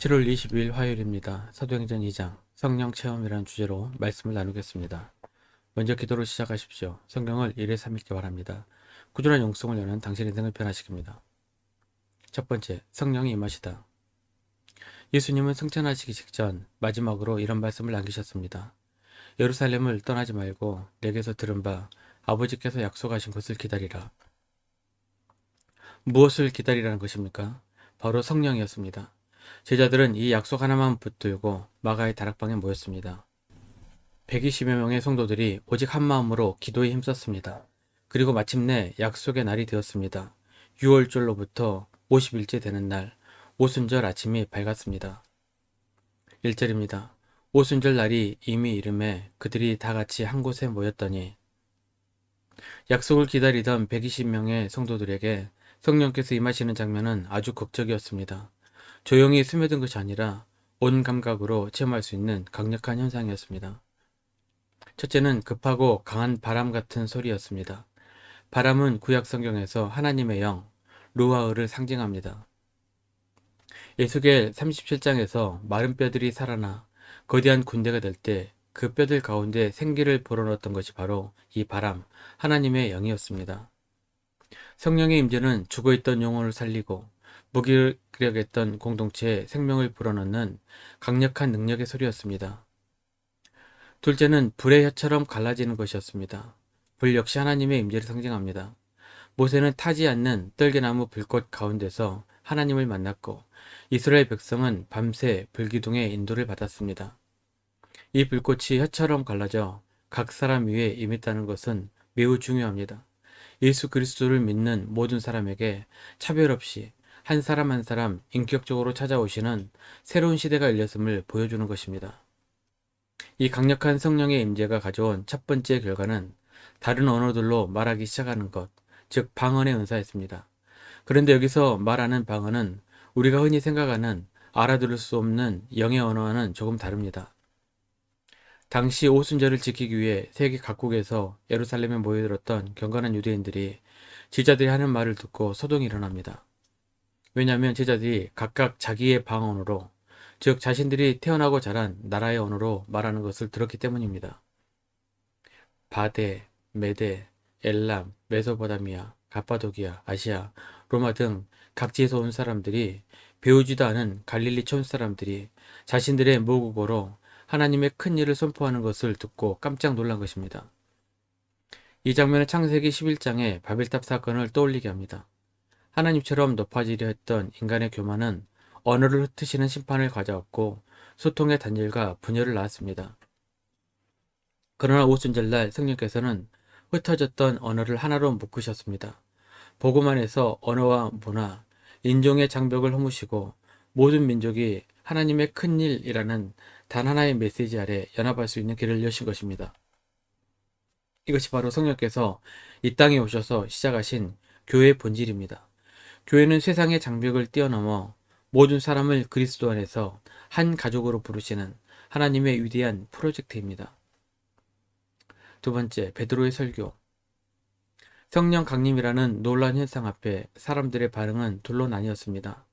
7월 22일 화요일입니다. 사도행전 2장 성령 체험이라는 주제로 말씀을 나누겠습니다. 먼저 기도로 시작하십시오. 성경을 1회 3일째 바랍니다. 꾸준한 용성을 여는 당신의 인생을 변화시킵니다. 첫 번째, 성령이 임하시다. 예수님은 승천하시기 직전 마지막으로 이런 말씀을 남기셨습니다. 예루살렘을 떠나지 말고 내게서 들은 바 아버지께서 약속하신 것을 기다리라. 무엇을 기다리라는 것입니까? 바로 성령이었습니다. 제자들은 이 약속 하나만 붙들고 마가의 다락방에 모였습니다. 120여 명의 성도들이 오직 한 마음으로 기도에 힘썼습니다. 그리고 마침내 약속의 날이 되었습니다. 6월절로부터 50일째 되는 날, 오순절 아침이 밝았습니다. 1절입니다. 오순절 날이 이미 이름에 그들이 다 같이 한 곳에 모였더니 약속을 기다리던 120명의 성도들에게 성령께서 임하시는 장면은 아주 극적이었습니다. 조용히 스며든 것이 아니라 온 감각으로 체험할 수 있는 강력한 현상이었습니다. 첫째는 급하고 강한 바람 같은 소리였습니다. 바람은 구약 성경에서 하나님의 영, 루아흐를 상징합니다. 예수겔 37장에서 마른 뼈들이 살아나 거대한 군대가 될 때 그 뼈들 가운데 생기를 불어넣었던 것이 바로 이 바람, 하나님의 영이었습니다. 성령의 임재는 죽어있던 영혼을 살리고 무기력했던 공동체에 생명을 불어넣는 강력한 능력의 소리였습니다. 둘째는 불의 혀처럼 갈라지는 것이었습니다. 불 역시 하나님의 임재를 상징합니다. 모세는 타지 않는 떨게나무 불꽃 가운데서 하나님을 만났고 이스라엘 백성은 밤새 불기둥의 인도를 받았습니다. 이 불꽃이 혀처럼 갈라져 각 사람 위에 임했다는 것은 매우 중요합니다. 예수 그리스도를 믿는 모든 사람에게 차별 없이 한 사람 한 사람 인격적으로 찾아오시는 새로운 시대가 열렸음을 보여주는 것입니다. 이 강력한 성령의 임재가 가져온 첫 번째 결과는 다른 언어들로 말하기 시작하는 것, 즉 방언의 은사였습니다. 그런데 여기서 말하는 방언은 우리가 흔히 생각하는 알아들을 수 없는 영의 언어와는 조금 다릅니다. 당시 오순절을 지키기 위해 세계 각국에서 예루살렘에 모여들었던 경건한 유대인들이 제자들이 하는 말을 듣고 소동이 일어납니다. 왜냐하면 제자들이 각각 자기의 방언으로 즉 자신들이 태어나고 자란 나라의 언어로 말하는 것을 들었기 때문입니다. 바데, 메데, 엘람, 메소포다미아, 가파도기아, 아시아, 로마 등 각지에서 온 사람들이 배우지도 않은 갈릴리 촌 사람들이 자신들의 모국어로 하나님의 큰 일을 선포하는 것을 듣고 깜짝 놀란 것입니다. 이 장면은 창세기 11장의 바벨탑 사건을 떠올리게 합니다. 하나님처럼 높아지려 했던 인간의 교만은 언어를 흩으시는 심판을 가져왔고 소통의 단절과 분열을 낳았습니다. 그러나 오순절날 성령께서는 흩어졌던 언어를 하나로 묶으셨습니다. 보고만 해서 언어와 문화, 인종의 장벽을 허무시고 모든 민족이 하나님의 큰 일이라는 단 하나의 메시지 아래 연합할 수 있는 길을 여신 것입니다. 이것이 바로 성령께서 이 땅에 오셔서 시작하신 교회의 본질입니다. 교회는 세상의 장벽을 뛰어넘어 모든 사람을 그리스도 안에서 한 가족으로 부르시는 하나님의 위대한 프로젝트입니다. 두 번째, 베드로의 설교. 성령 강림이라는 놀라운 현상 앞에 사람들의 반응은 둘로 나뉘었습니다.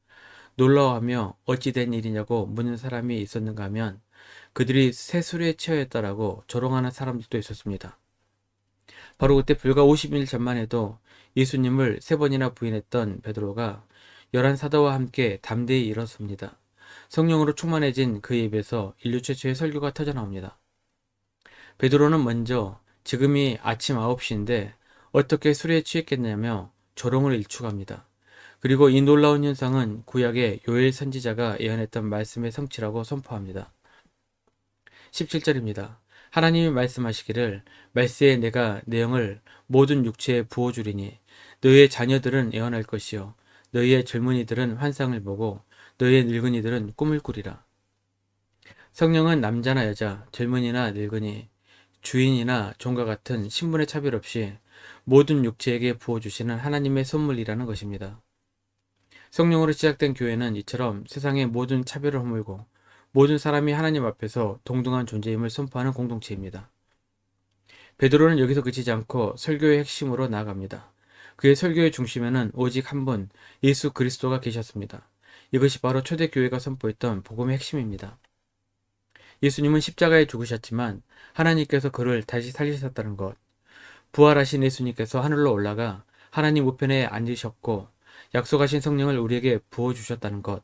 놀라워하며 어찌된 일이냐고 묻는 사람이 있었는가 하면 그들이 새술에 취하였다라고 조롱하는 사람들도 있었습니다. 바로 그때 불과 50일 전만 해도 예수님을 세 번이나 부인했던 베드로가 열한 사도와 함께 담대히 일었습니다. 성령으로 충만해진 그의 입에서 인류 최초의 설교가 터져나옵니다. 베드로는 먼저 지금이 아침 9시인데 어떻게 술에 취했겠냐며 조롱을 일축합니다. 그리고 이 놀라운 현상은 구약의 요엘 선지자가 예언했던 말씀의 성취라고 선포합니다. 17절입니다. 하나님이 말씀하시기를 말세에 내가 내 영을 모든 육체에 부어 주리니 너희의 자녀들은 예언할 것이요 너희의 젊은이들은 환상을 보고 너희의 늙은이들은 꿈을 꾸리라. 성령은 남자나 여자, 젊은이나 늙은이, 주인이나 종과 같은 신분의 차별 없이 모든 육체에게 부어주시는 하나님의 선물이라는 것입니다. 성령으로 시작된 교회는 이처럼 세상의 모든 차별을 허물고 모든 사람이 하나님 앞에서 동등한 존재임을 선포하는 공동체입니다. 베드로는 여기서 그치지 않고 설교의 핵심으로 나아갑니다. 그의 설교의 중심에는 오직 한 분, 예수 그리스도가 계셨습니다. 이것이 바로 초대교회가 선포했던 복음의 핵심입니다. 예수님은 십자가에 죽으셨지만 하나님께서 그를 다시 살리셨다는 것. 부활하신 예수님께서 하늘로 올라가 하나님 우편에 앉으셨고 약속하신 성령을 우리에게 부어주셨다는 것.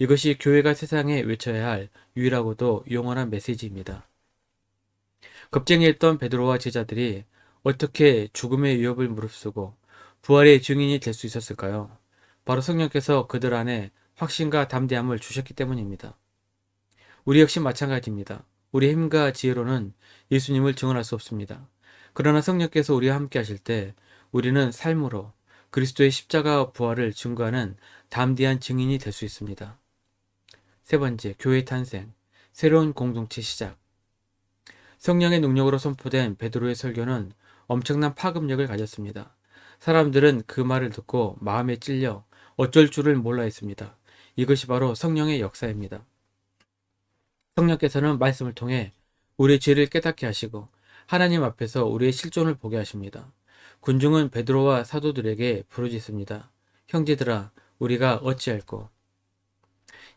이것이 교회가 세상에 외쳐야 할 유일하고도 영원한 메시지입니다. 겁쟁이였던 베드로와 제자들이 어떻게 죽음의 위협을 무릅쓰고 부활의 증인이 될 수 있었을까요? 바로 성령께서 그들 안에 확신과 담대함을 주셨기 때문입니다. 우리 역시 마찬가지입니다. 우리 힘과 지혜로는 예수님을 증언할 수 없습니다. 그러나 성령께서 우리와 함께 하실 때 우리는 삶으로 그리스도의 십자가 부활을 증거하는 담대한 증인이 될 수 있습니다. 세 번째, 교회 탄생, 새로운 공동체 시작. 성령의 능력으로 선포된 베드로의 설교는 엄청난 파급력을 가졌습니다. 사람들은 그 말을 듣고 마음에 찔려 어쩔 줄을 몰라 했습니다. 이것이 바로 성령의 역사입니다. 성령께서는 말씀을 통해 우리의 죄를 깨닫게 하시고 하나님 앞에서 우리의 실존을 보게 하십니다. 군중은 베드로와 사도들에게 부르짖습니다. 형제들아, 우리가 어찌할꼬?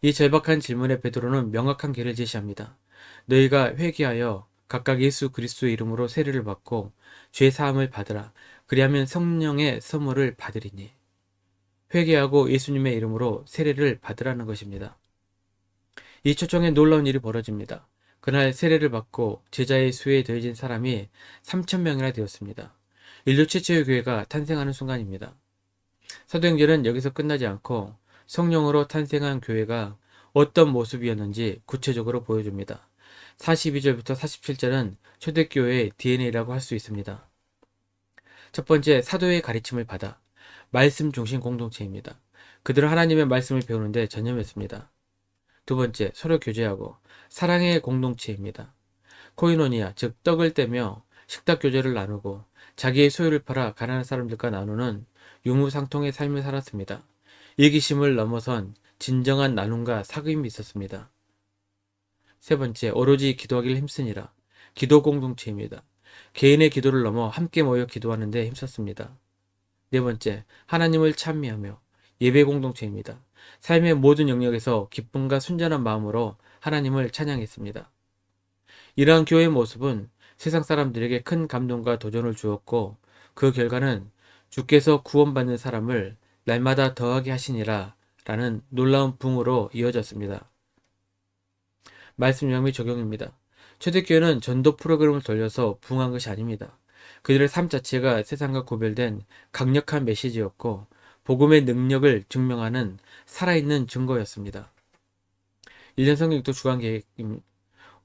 이 절박한 질문에 베드로는 명확한 길을 제시합니다. 너희가 회개하여 각각 예수 그리스도의 이름으로 세례를 받고 죄 사함을 받으라. 그리하면 성령의 선물을 받으리니. 회개하고 예수님의 이름으로 세례를 받으라는 것입니다. 이 초청에 놀라운 일이 벌어집니다. 그날 세례를 받고 제자의 수에 더해진 사람이 3천명이나 되었습니다. 인류 최초의 교회가 탄생하는 순간입니다. 사도행전은 여기서 끝나지 않고 성령으로 탄생한 교회가 어떤 모습이었는지 구체적으로 보여줍니다. 42절부터 47절은 초대교회의 DNA라고 할 수 있습니다. 첫 번째, 사도의 가르침을 받아 말씀 중심 공동체입니다. 그들은 하나님의 말씀을 배우는데 전념했습니다. 두 번째, 서로 교제하고 사랑의 공동체입니다. 코이노니아, 즉 떡을 떼며 식탁 교제를 나누고 자기의 소유를 팔아 가난한 사람들과 나누는 유무상통의 삶을 살았습니다. 이기심을 넘어선 진정한 나눔과 사귐이 있었습니다. 세 번째, 오로지 기도하기를 힘쓰니라. 기도 공동체입니다. 개인의 기도를 넘어 함께 모여 기도하는 데 힘썼습니다. 네 번째, 하나님을 찬미하며 예배 공동체입니다. 삶의 모든 영역에서 기쁨과 순전한 마음으로 하나님을 찬양했습니다. 이러한 교회의 모습은 세상 사람들에게 큰 감동과 도전을 주었고 그 결과는 주께서 구원받는 사람을 날마다 더하게 하시니라 라는 놀라운 붕으로 이어졌습니다. 말씀 영미 적용입니다. 초대교회는 전도 프로그램을 돌려서 부흥한 것이 아닙니다. 그들의 삶 자체가 세상과 구별된 강력한 메시지였고 복음의 능력을 증명하는 살아있는 증거였습니다. 1년 성경도 주간 계획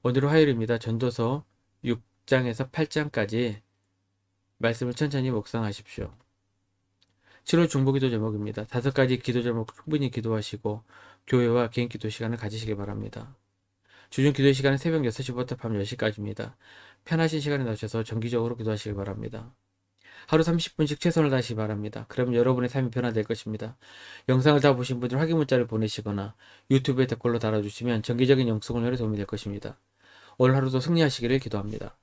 오늘은 화요일입니다. 전도서 6장에서 8장까지 말씀을 천천히 묵상하십시오. 7월 중보기도 제목입니다. 다섯 가지 기도 제목 충분히 기도하시고 교회와 개인 기도 시간을 가지시기 바랍니다. 주중 기도 시간은 새벽 6시부터 밤 10시까지입니다. 편하신 시간에 나셔서 정기적으로 기도하시기 바랍니다. 하루 30분씩 최선을 다하시기 바랍니다. 그러면 여러분의 삶이 변화될 것입니다. 영상을 다 보신 분들 확인 문자를 보내시거나 유튜브에 댓글로 달아주시면 정기적인 영성 훈련에 도움이 될 것입니다. 오늘 하루도 승리하시기를 기도합니다.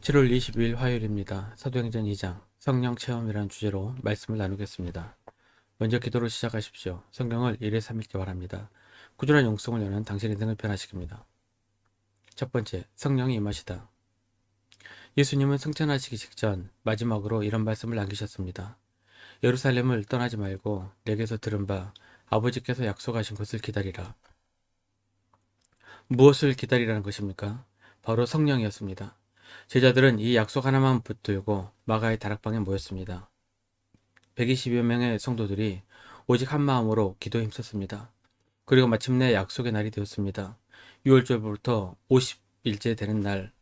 7월 22일 화요일입니다. 사도행전 2장 성령 체험이라는 주제로 말씀을 나누겠습니다. 먼저 기도로 시작하십시오. 성경을 1회 3읽기 바랍니다. 꾸준한 영성을 여는 당신의 인생을 변화시킵니다. 첫 번째, 성령이 임하시다. 예수님은 승천하시기 직전 마지막으로 이런 말씀을 남기셨습니다. 예루살렘을 떠나지 말고 내게서 들은 바 아버지께서 약속하신 것을 기다리라. 무엇을 기다리라는 것입니까? 바로 성령이었습니다. 제자들은 이 약속 하나만 붙들고 마가의 다락방에 모였습니다. 120여 명의 성도들이 오직 한 마음으로 기도에 힘썼습니다. 그리고 마침내 약속의 날이 되었습니다. 6월절부터 50일째 되는 날